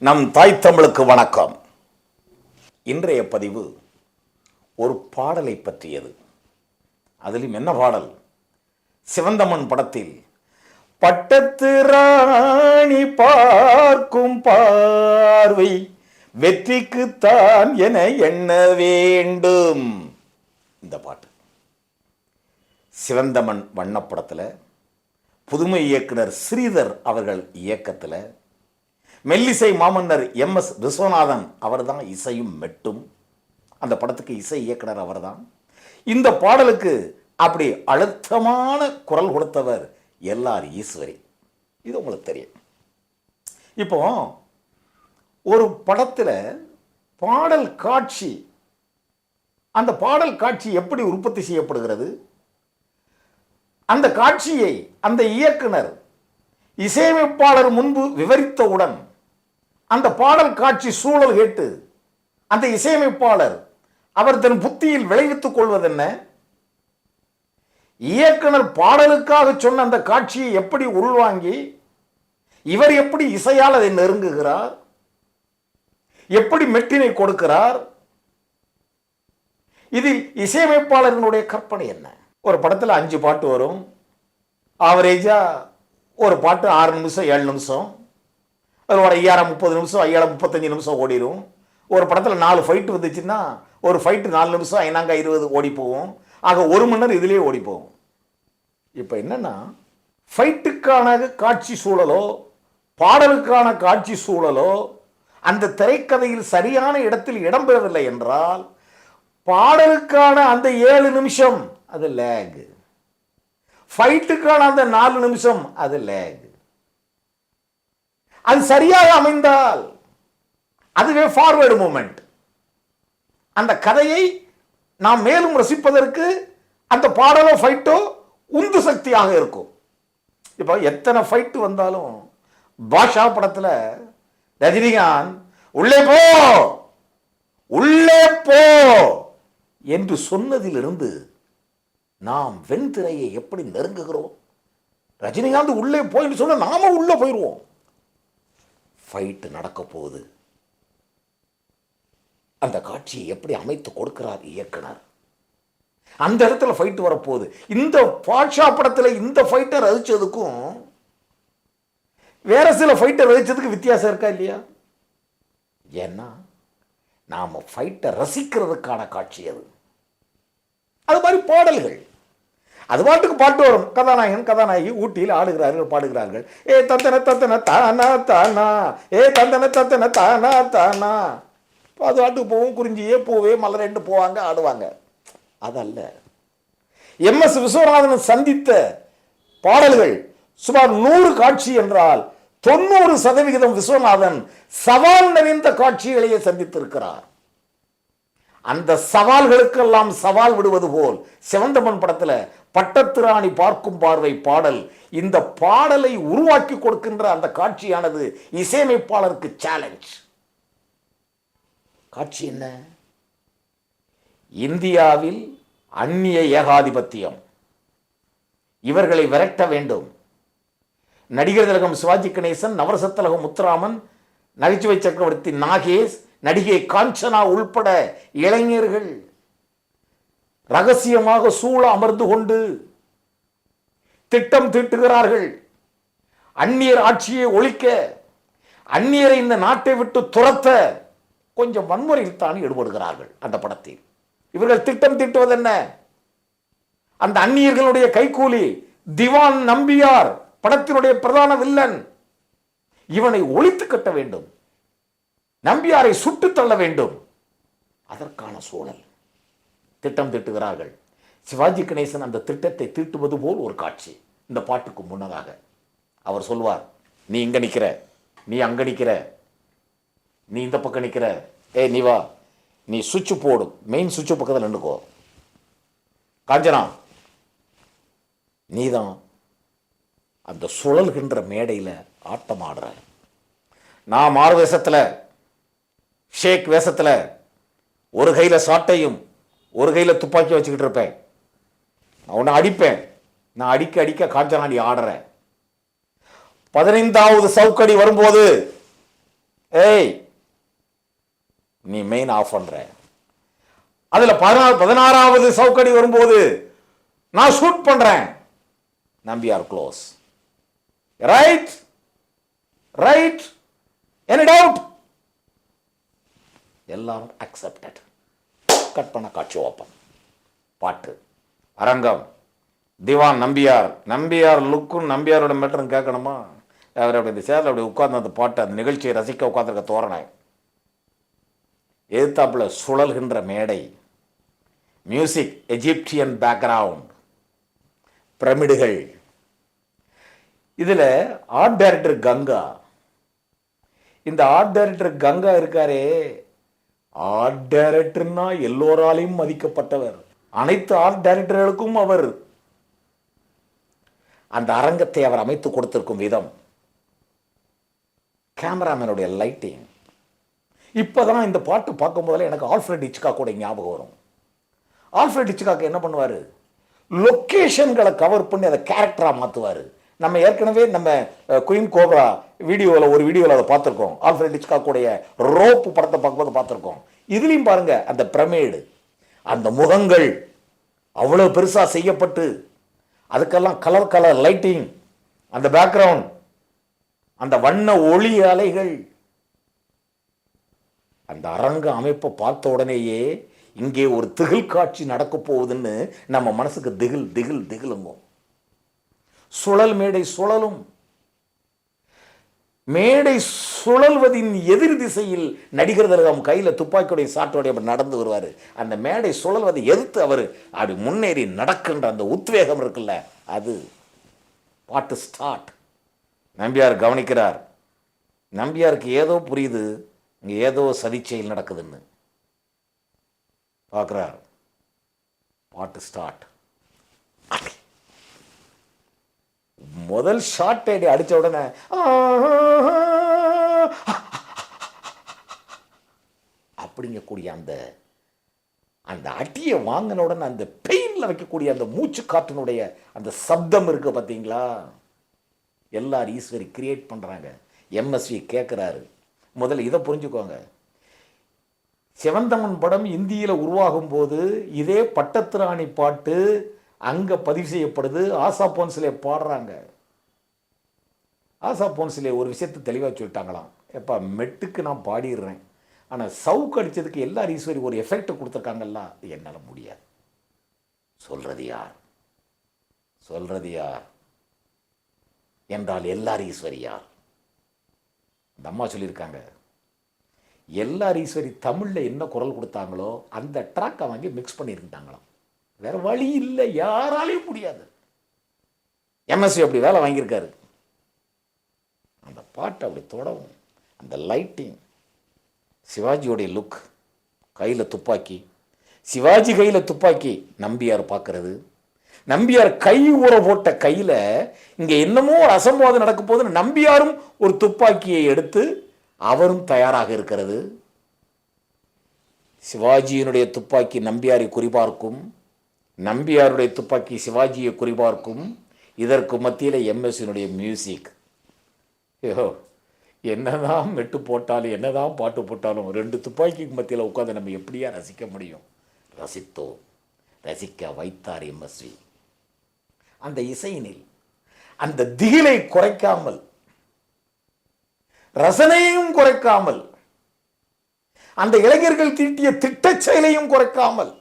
நம் தாய் தமிழுக்கு வணக்கம். இன்றைய பதிவு ஒரு பாடலை பற்றியது. அதிலும் என்ன பாடல்? சிவந்தமன் படத்தில் பட்டத்து ராணி பார்க்கும் பார்வை வெற்றிக்குத்தான் என எண்ண வேண்டும். இந்த பாட்டு. சிவந்தமன் வண்ணப்படத்தில் புதுமை இயக்குனர் ஸ்ரீதர் அவர்கள் இயக்கத்தில் மெல்லிசை மாமன்னர் எம் எஸ் விஸ்வநாதன் அவர்தான் இசையும் மெட்டும். அந்த படத்துக்கு இசை இயக்குனர் அவர்தான். இந்த பாடலுக்கு அப்படி அழுத்தமான குரல் கொடுத்தவர் எல்ஆர் ஈஸ்வரி. இது உங்களுக்கு தெரியும். இப்போ ஒரு படத்தில் பாடல் காட்சி அந்த பாடல் காட்சி எப்படி உற்பத்தி செய்யப்படுகிறது? அந்த காட்சியை அந்த இயக்குனர் இசையமைப்பாளர் முன்பு விவரித்தவுடன் அந்த பாடல் காட்சி சூழல் கேட்டு அந்த இசையமைப்பாளர் அவர் தன் புத்தியில் விளைவித்துக் கொள்வதென்ன இயக்குனர் பாடலுக்காக சொன்ன அந்த காட்சியை எப்படி உள்வாங்கி இவர் எப்படி இசையால் அதை நெருங்குகிறார்? எப்படி மெட்டினை கொடுக்கிறார்? இதில் இசையமைப்பாளர்களுடைய கற்பனை என்ன? ஒரு படத்தில் அஞ்சு பாட்டு வரும். ஆவரேஜாக ஒரு பாட்டு ஆறு நிமிஷம் ஏழு நிமிஷம். அதில் ஒரு ஐயாயிரம் முப்பது நிமிஷம் ஐயாயிரம் முப்பத்தஞ்சு நிமிஷம் ஓடிடும் ஒரு படத்தில் நாலு ஃபைட்டு வந்துச்சுன்னா ஒரு ஃபைட்டு நாலு நிமிஷம் ஐநாங்க இருபது ஓடி போகும். ஆக ஒரு மணி நேரம் இதுலேயே ஓடி போகும். இப்போ என்னென்னா ஃபைட்டுக்கான காட்சி சூழலோ பாடலுக்கான காட்சி சூழலோ அந்த திரைக்கதையில் சரியான இடத்தில் இடம்பெறவில்லை என்றால் பாடலுக்கான அந்த ஏழு நிமிஷம் அது லேகு ஃபைட்டுக்கான அந்த நாலு நிமிஷம் அது லேக் அது சரியாக அமைந்தால் அதுவே ஃபார்வேர்டு மூமெண்ட் அந்த கதையை நாம் மேலும் ரசிப்பதற்கு அந்த பாடலோ ஃபைட்டோ உந்து சக்தியாக இருக்கும். இப்போ எத்தனை ஃபைட்டு வந்தாலும் பாஷா படத்தில் ரஜினிகாந்த் உள்ளே போ! உள்ளே போ! என்று சொன்னதிலிருந்து நாம் வெண்திரையை எப்படி நெருங்குகிறோம்? ரஜினிகாந்த் உள்ளே போயின்னு சொன்னால் நாம உள்ளே போயிடுவோம் ஃபைட்டு நடக்க போகுது. அந்த காட்சியை எப்படி அமைத்து கொடுக்கிறார் இயக்குனர்? அந்த இடத்துல ஃபைட் வரப்போகுது இந்த பாட்ஷா படத்தில் இந்த ஃபைட்டை ரசித்ததுக்கும் வேற சில ஃபைட்டை ரசித்ததுக்கு வித்தியாசம் இருக்கா இல்லையா? ஏன்னா நாம் ஃபைட்டை ரசிக்கிறதுக்கான காட்சி அது. அது மாதிரி பாடல்கள். அது பாட்டுக்கு பாட்டு வரும். கதாநாயகன் கதாநாயகி ஊட்டியில் ஆடுகிறார்கள் பாடுகிறார்கள். ஏ தந்தன தத்தன தானா தானா. ஏ தந்தன தத்தன தானா தானா. அது பாட்டுக்கு போவோம் குறிஞ்சியே பூவே மலரெண்டு போவாங்க ஆடுவாங்க. அதல்ல. எம் எஸ் விஸ்வநாதன் சந்தித்த பாடல்கள் சுமார் நூறு காட்சி என்றால் தொண்ணூறு சதவிகிதம் விஸ்வநாதன் சவால் நிறைந்த காட்சிகளையே சந்தித்திருக்கிறார். அந்த சவால்களுக்கெல்லாம் சவால் விடுவது போல் சிவந்தமன் படத்தில் பட்டத்திராணி பார்க்கும் பார்வை பாடல் இந்த பாடலை உருவாக்கி கொடுக்கின்ற அந்த காட்சியானது இசையமைப்பாளருக்கு சேலஞ்ச் காட்சி என்ன? இந்தியாவில் அந்நிய ஏகாதிபத்தியம். இவர்களை விரட்ட வேண்டும். நடிகர் திலகம் சிவாஜி கணேசன் நவரசத்திலகம் முத்துராமன் நகைச்சுவை சக்கரவர்த்தி நாகேஷ் நடிகை காஞ்சனா உள்பட இளைஞர்கள் ரகசியமாக சூழ அமர்ந்து கொண்டு திட்டம் தீட்டுகிறார்கள். அந்நியர் ஆட்சியை ஒழிக்க அந்நியரை இந்த நாட்டை விட்டு துரத்த கொஞ்சம் வன்முறையில் தான் ஈடுபடுகிறார்கள் அந்த படத்தில். இவர்கள் திட்டம் தீட்டுவது என்ன? அந்த அந்நியர்களுடைய கைகூலி திவான் நம்பியார் படத்தினுடைய பிரதான வில்லன் இவனை ஒழித்து கட்ட வேண்டும். நம்பியாரை சுட்டு தள்ள வேண்டும். அதற்கான சூழல். திட்டம் திட்டுகிறார்கள். சிவாஜி கணேசன் அந்த திட்டத்தை தீட்டுவது போல் ஒரு காட்சி. இந்த பாட்டுக்கு முன்னதாக அவர் சொல்வார் நீ இங்க நிற்கிற நீ அங்க நிற்கிற நீ இந்த பக்கம் நிற்கிற ஏய் நீ வா நீ சுவிட்சு போடு மெயின் சுவிட்சு பக்கத்தில் நின்றுக்கோ. காஞ்சனா நீதான் அந்த சுழல்கின்ற மேடையில் ஆட்டம் ஆடுற நான் மாறுவேசத்தில் ஷேக் வேஷத்தில் ஒரு கையில் சாட்டையும் ஒரு கையில் துப்பாக்கி வச்சுக்கிட்டு இருப்பேன். அவனை அடிப்பேன். நான் அடிக்க அடிக்க காஞ்சனாடி ஆடுறேன். பதினைந்தாவது சவுக்கடி வரும்போது ஏய் நீ மெயின் ஆஃப் பண்ணுற அதில் பதினாறு பதினாறாவது சவுக்கடி வரும்போது நான் ஷூட் நம்பி R close right right any doubt எல்லாரும் அக்செப்டட் கட் பண்ண காட்சி ஓப்பன். பாட்டு. அரங்கம். திவான் நம்பியார். நம்பியார் லுக்கும் நம்பியாரோட மேட்டரும் கேட்கணுமா? அவர் அப்படி இந்த சேரில் அப்படி உட்கார்ந்து அந்த பாட்டு அந்த நிகழ்ச்சியை ரசிக்க உட்காந்துருக்க தோரணை. எதிர்த்தாப்புல சுழல்கின்ற மேடை. மியூசிக் எஜிப்டியன் பேக்ரவுண்ட் பிரமிடுகள். இதில் ஆர்ட் டைரக்டர் கங்கா. இந்த ஆர்ட் டைரக்டர் கங்கா இருக்காரே ஆர்ட் டைரக்டர்னா எல்லோராலையும் மதிக்கப்பட்டவர். அனைத்து ஆர்ட் டைரக்டர்களுக்கும் அவர். அந்த அரங்கத்தை அவர் அமைத்து கொடுத்திருக்கும் விதம். கேமராமேனுடைய லைட்டிங் இப்போதான் இந்த பாட்டு பார்க்கும்போதில் எனக்கு ஆல்ஃபிரட் கூட ஞாபகம் வரும். ஆல்ஃபிரட் இச்காக் என்ன பண்ணுவார்? லொக்கேஷன்களை கவர் பண்ணி அதை கேரக்டராக மாற்றுவார் நம்ம ஏற்கனவே நம்ம குயின் கோப்ரா வீடியோவில் ஒரு வீடியோவில் அதை பார்த்துருக்கோம். ஆல்ஃபிரட் இச்காக்கோடைய ரோப்பு படத்தை பார்க்கும்போது பார்த்துருக்கோம். இதுலேயும் பாருங்கள் அந்த பிரமேடு அந்த முகங்கள் அவ்வளோ பெருசாக செய்யப்பட்டு அதுக்கெல்லாம் கலர் கலர் லைட்டிங் அந்த பேக்ரவுண்ட் அந்த வண்ண ஒளி அலைகள். அந்த அரங்க அமைப்பை பார்த்த உடனேயே இங்கே ஒரு திகில் காட்சி நடக்க போகுதுன்னு நம்ம மனசுக்கு திகில் திகில் திகிலுங்கும். சுழல் மேடை சுழலும். மேடை சுழல்வதின் எதிர் திசையில் நடிகர் திலகம் கையில் துப்பாக்கியுடைய சாட்டோடைய அப்படி நடந்து வருவார். அந்த மேடை சுழல்வதை எதிர்த்து அவர் அப்படி முன்னேறி நடக்கின்ற அந்த உத்வேகம் இருக்குல்ல அது பாட்டு ஸ்டார்ட் நம்பியார் கவனிக்கிறார். நம்பியாருக்கு ஏதோ புரியுது இங்கே ஏதோ சதிச்செயல் நடக்குதுன்னு. பார்க்குறார். பாட்டு ஸ்டார்ட் முதல் ஷார்ட் ஐடி அடித்த உடனே அப்படிங்கக்கூடிய அந்த அந்த அடியை வாங்கின உடனே அந்த பெயினில் வைக்கக்கூடிய அந்த மூச்சு காற்றினுடைய அந்த சப்தம் இருக்கு பார்த்தீங்களா? எல்லாரும் ஈஸ்வரி கிரியேட் பண்ணுறாங்க எம்எஸ்வி கேட்குறாரு முதல்ல இதை புரிஞ்சுக்கோங்க. சிவந்தமன் படம் இந்தியில் உருவாகும் போது இதே பட்டத்திராணி பாட்டு அங்கே பதிவு செய்யப்படுது. ஆசா போன்சிலே பாடுறாங்க. ஆசா போன்சிலே ஒரு விஷயத்தை தெளிவாக சொல்லிட்டாங்களாம். எப்பா மெட்டுக்கு நான் பாடிடுறேன். ஆனால் சவுக்கு அடித்ததுக்கு எல்லா ஈஸ்வரி ஒரு எஃபெக்ட் கொடுத்துருக்காங்கல்ல அது என்னால் முடியாது. சொல்கிறது யார்? சொல்கிறது யார்? என்றால் எல்லார் ஈஸ்வரி யார்? அந்த அம்மா சொல்லியிருக்காங்க. எல்லார் ஈஸ்வரி தமிழில் என்ன குரல் கொடுத்தாங்களோ அந்த ட்ராக்கை வாங்கி மிக்ஸ் பண்ணியிருந்தாங்களாம் வேறு வழி இல்லை யாராலையும் முடியாது. எம்எஸ்சி அப்படி வேலை வாங்கியிருக்காரு. பாட்டை அப்படி தொடவும். அந்த லைட்டிங் சிவாஜியோடைய லுக் கையில் துப்பாக்கி. சிவாஜி கையில் துப்பாக்கி நம்பியார் பார்க்கறது. நம்பியார் கை ஊற போட்ட கையில் இங்கே என்னமோ ஒரு அசம்பாதம் நடக்க போதுன்னு நம்பியாரும் ஒரு துப்பாக்கியை எடுத்து அவரும் தயாராக இருக்கிறது. சிவாஜியினுடைய துப்பாக்கி நம்பியாரை குறிபார்க்கும். நம்பியாருடைய துப்பாக்கி சிவாஜியை குறிபார்க்கும். இதற்கு மத்தியில் எம்எஸ்னுடைய மியூசிக் ஐயோ என்னதான் மெட்டு போட்டாலும் என்னதான் பாட்டு போட்டாலும் ரெண்டு துப்பாக்கிக்கு மத்தியில் உட்காந்து நம்ம எப்படியா ரசிக்க முடியும்? ரசித்தோம். ரசிக்க வைத்தார் எம்எஸ்வி. அந்த இசையினில் அந்த திகிலை குறைக்காமல் ரசனையும் குறைக்காமல் அந்த இளைஞர்கள் தீட்டிய திட்டச் செயலையும் குறைக்காமல்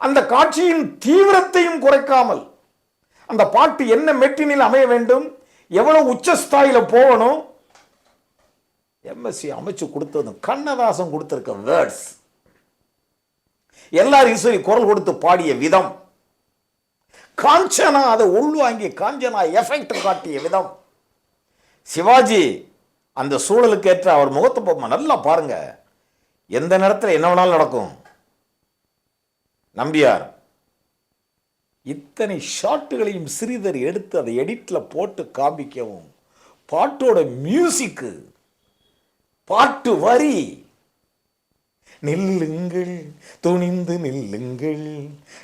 அந்த காட்சியின் தீவிரத்தையும் குறைக்காமல் அந்த பாட்டு என்ன மெட்டினில் அமைய வேண்டும்? எவ்வளவு உச்சஸ்தாயில போகணும்? எம்எஸ்சி அமைச்சு கொடுத்தது கண்ணதாசன் கொடுத்திருக்க வேர்ட்ஸ் எல்லாரும் ஈஸ்வரி குரல் கொடுத்து பாடிய விதம். காஞ்சனா அதை உள்வாங்கி காஞ்சனா எஃபெக்ட் காட்டிய விதம். சிவாஜி அந்த சூழலுக்கு ஏற்ற அவர் முகத்தை போமா நல்லா பாருங்க. எந்த நேரத்தில் என்ன வேணாலும் நடக்கும். நம்பியார். இத்தனை ஷாட்டுகளையும் சிறிதர் எடுத்து அதை எடிட்டில் போட்டு காமிக்கவும். பாட்டோட மியூசிக்கு பாட்டு வரி. நில்லுங்கள் துணிந்து நில்லுங்கள்.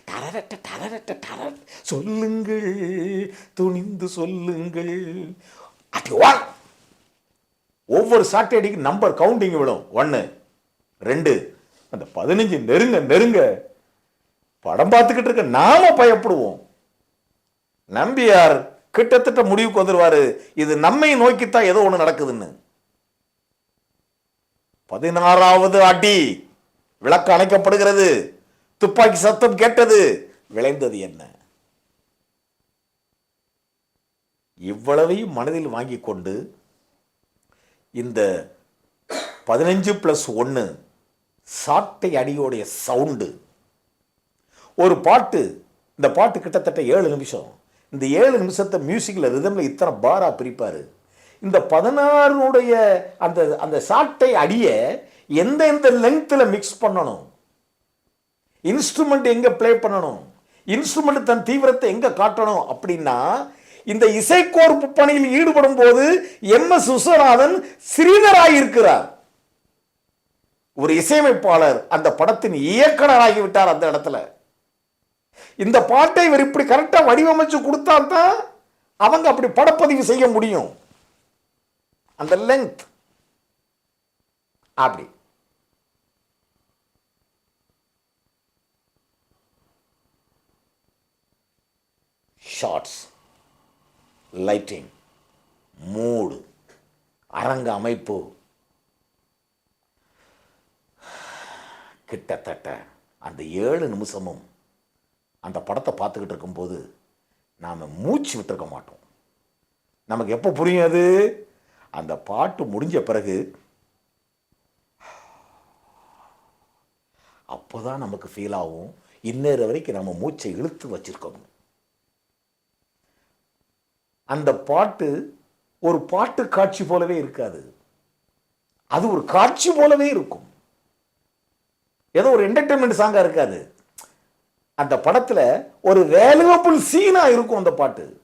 டரரட்ட டரரட்ட டரர் சொல்லுங்கள் துணிந்து சொல்லுங்கள். ஒவ்வொரு சாட்டர்டேக்கு நம்பர் கவுண்டிங் விடும். ஒன்று ரெண்டு அந்த பதினஞ்சு நெருங்க நெருங்க. படம் பார்த்துக்கிட்டு இருக்க நாம பயப்படுவோம். நம்பியார் கிட்டத்தட்ட முடிவுக்கு வந்துடுவார் இது நம்மை நோக்கித்தான் ஏதோ ஒன்று நடக்குதுன்னு. பதினாறாவது அடி. விளக்கு அணைக்கப்படுகிறது. துப்பாக்கி சத்தம் கேட்டது. விளைந்தது என்ன? இவ்வளவையும் மனதில் வாங்கி கொண்டு இந்த பதினஞ்சு பிளஸ் ஒன்று சாட்டை அடியோடைய சவுண்டு ஒரு பாட்டு இந்த பாட்டு கிட்டத்தட்ட ஏழு நிமிஷம். இந்த ஏழு நிமிஷத்தை மியூசிக்கில் ரிதமில் இத்தனை பாரா பிரிப்பார். இந்த பதினாறுடைய அந்த அந்த சாட்டை அடிய எந்த எந்த லெங்க்த்தில் மிக்ஸ் பண்ணணும்? இன்ஸ்ட்ருமெண்ட் எங்கே ப்ளே பண்ணணும்? இன்ஸ்ட்ருமெண்ட் தன் தீவிரத்தை எங்கே காட்டணும்? அப்படின்னா இந்த இசைக்கோர்ப்பு பணியில் ஈடுபடும் போது எம் எஸ் விஸ்வநாதன் சிறீதராக இருக்கிறார். ஒரு இசையமைப்பாளர் அந்த படத்தின் இயக்குனராகி விட்டார் அந்த இடத்துல. இந்த பாட்டை இவர் இப்படி கரெக்டா வடிவமைச்சு கொடுத்தா தான் அவங்க அப்படி படப்பதிவு செய்ய முடியும். அந்த லெங்க் அப்படி. Shots lighting mood. அரங்க அமைப்பு. கிட்டத்தட்ட அந்த ஏழு நிமிஷமும் அந்த படத்தை பார்த்துக்கிட்டு இருக்கும்போது நாம் மூச்சு விட்டுருக்க மாட்டோம். நமக்கு எப்போ புரியும் அது? அந்த பாட்டு முடிஞ்ச பிறகு அப்போதான் நமக்கு ஃபீல் ஆகும். இன்னேற வரைக்கும் நம்ம மூச்சை இழுத்து வச்சிருக்கோம் அந்த பாட்டு ஒரு பாட்டு காட்சி போலவே இருக்காது. அது ஒரு காட்சி போலவே இருக்கும். ஏதோ ஒரு என்டர்டைன்மெண்ட் சாங்காக இருக்காது. அந்த படத்தில் ஒரு வேல்யூபிள் சீனாக இருக்கும் அந்த பாட்டு.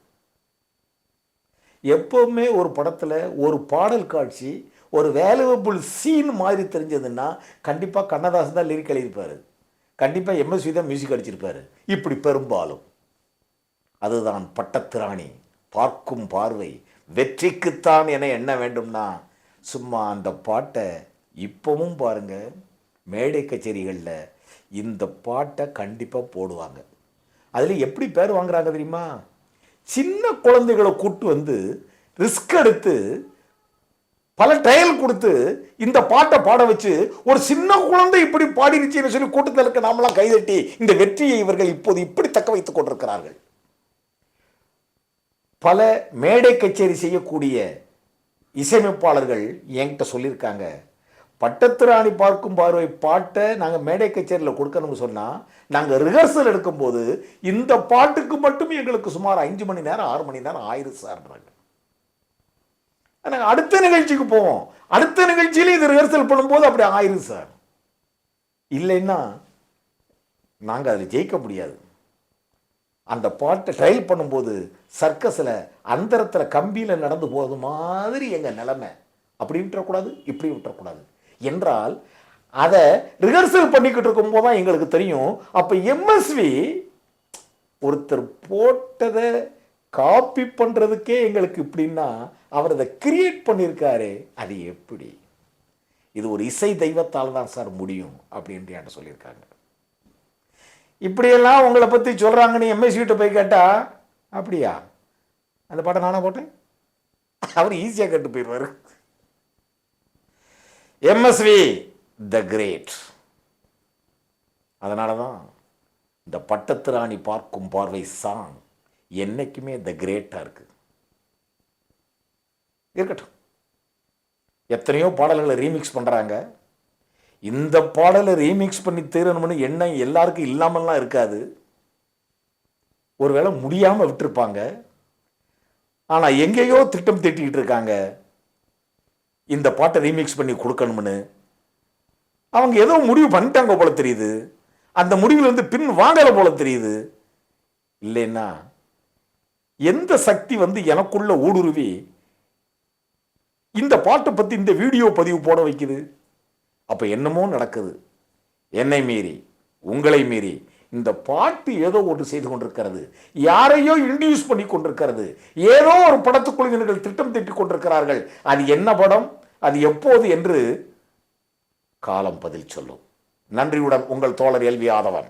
எப்பவுமே ஒரு படத்தில் ஒரு பாடல் காட்சி ஒரு வேலுவபிள் சீன் மாதிரி தெரிஞ்சதுன்னா கண்டிப்பாக கண்ணதாசன் தான் லிரிக் எழுதியிருப்பார். கண்டிப்பாக எம்எஸ்வி தான் மியூசிக் அடிச்சிருப்பாரு. இப்படி பெரும்பாலும். அதுதான் பட்டத்திராணி. பார்க்கும் பார்வை. வெற்றிக்குத்தான் என எண்ண வேண்டும்னா சும்மா அந்த பாட்டை இப்பவும் பாருங்கள் மேடை கச்சேரிகளில் இந்த பாட்டை கண்டிப்பாக போடுவாங்க. அதில் எப்படி பேர் வாங்குறாங்க தெரியுமா? சின்ன குழந்தைகளை கூட்டு வந்து ரிஸ்க் எடுத்து பல ட்ரையல் கொடுத்து இந்த பாட்டை பாட வச்சு ஒரு சின்ன குழந்தை இப்படி பாடிருச்சுன்னு சொல்லி கூட்டத்தில் இருக்க நாமெல்லாம் கைதட்டி இந்த வெற்றியை இவர்கள் இப்போது இப்படி தக்க வைத்துக் கொண்டிருக்கிறார்கள். பல மேடை கச்சேரி செய்யக்கூடிய இசையமைப்பாளர்கள் என்கிட்ட சொல்லியிருக்காங்க. பட்டத்திராணி பார்க்கும் பார்வை பாட்டை நாங்கள் மேடை கச்சேரியில் கொடுக்கணும்னு சொன்னால் நாங்கள் ரிஹர்சல் எடுக்கும்போது இந்த பாட்டுக்கு மட்டும் எங்களுக்கு சுமார் அஞ்சு மணி நேரம் ஆறு மணி நேரம் ஆயிரம் சார்ன்றாங்க நாங்கள் அடுத்த நிகழ்ச்சிக்கு போவோம். அடுத்த நிகழ்ச்சியில இது ரிஹர்சல் பண்ணும்போது அப்படி ஆயிரும் சார். இல்லைன்னா நாங்கள் அதில் ஜெயிக்க முடியாது. அந்த பாட்டை ட்ரையல் பண்ணும்போது சர்க்கஸில் அந்தரத்தில் கம்பியில் நடந்து போகிறது மாதிரி எங்கள் நிலமை. அப்படி விட்டுறக்கூடாது இப்படி விட்டுறக்கூடாது. என்றால் அதை ரிஹர்சல் பண்ணிக்கிட்டு இருக்கும்போது தான் எங்களுக்கு தெரியும். அப்போ எம்எஸ்வி ஒருத்தர் போட்டதை காப்பி பண்ணுறதுக்கே எங்களுக்கு இப்படின்னா அவர் அதை கிரியேட் பண்ணியிருக்காரு அது எப்படி? இது ஒரு இசை தெய்வத்தால் தான் சார் முடியும் அப்படின்ட்டு என்கிட்ட சொல்லியிருக்காங்க. இப்படியெல்லாம் உங்களை பற்றி சொல்கிறாங்கன்னு எம்எஸ்சி கிட்ட போய் கேட்டால் அப்படியா? அந்த பாட்டை நானே போட்டேன்? அவர் ஈஸியாக கேட்டு போயிடுவார். எம்எஸ்வி த கிரேட் அதனால தான் இந்த பட்டத்திராணி பார்க்கும் பார்வை சாங் என்னைக்குமே த கிரேட்டாக இருக்குது இருக்கட்டும். எத்தனையோ பாடல்களை ரீமிக்ஸ் பண்ணுறாங்க இந்த பாடலை ரீமிக்ஸ் பண்ணி தீரணும்னு எண்ணம் எல்லாருக்கும் இல்லாமல்லாம் இருக்காது. ஒருவேளை முடியாமல் விட்டுருப்பாங்க. ஆனால் எங்கேயோ திட்டம் தீட்டிக்கிட்டு இருக்காங்க. இந்த பாட்டை ரீமிக்ஸ் பண்ணி கொடுக்கணும்னு அவங்க ஏதோ முடிவு பண்ணிட்டாங்க போல தெரியுது. அந்த முடிவுலேருந்து பின் வாங்கலை போல தெரியுது. இல்லைன்னா எந்த சக்தி வந்து எனக்குள்ள ஊடுருவி இந்த பாட்டை பற்றி இந்த வீடியோ பதிவு போட வைக்குது? அப்போ என்னமோ நடக்குது. என்னை மீறி உங்களை மீறி இந்த பாட்டு ஏதோ ஒன்று செய்து கொண்டிருக்கிறது. யாரையோ இன்டியூஸ் பண்ணி கொண்டிருக்கிறது. ஏதோ ஒரு படத்துக்குழுவினர்கள் திட்டம் திட்டிக் கொண்டிருக்கிறார்கள். அது என்ன படம்? அது எப்போது என்று காலம் பதில் சொல்லும். நன்றியுடன் உங்கள் தோழர் எல்வி ஆதவன்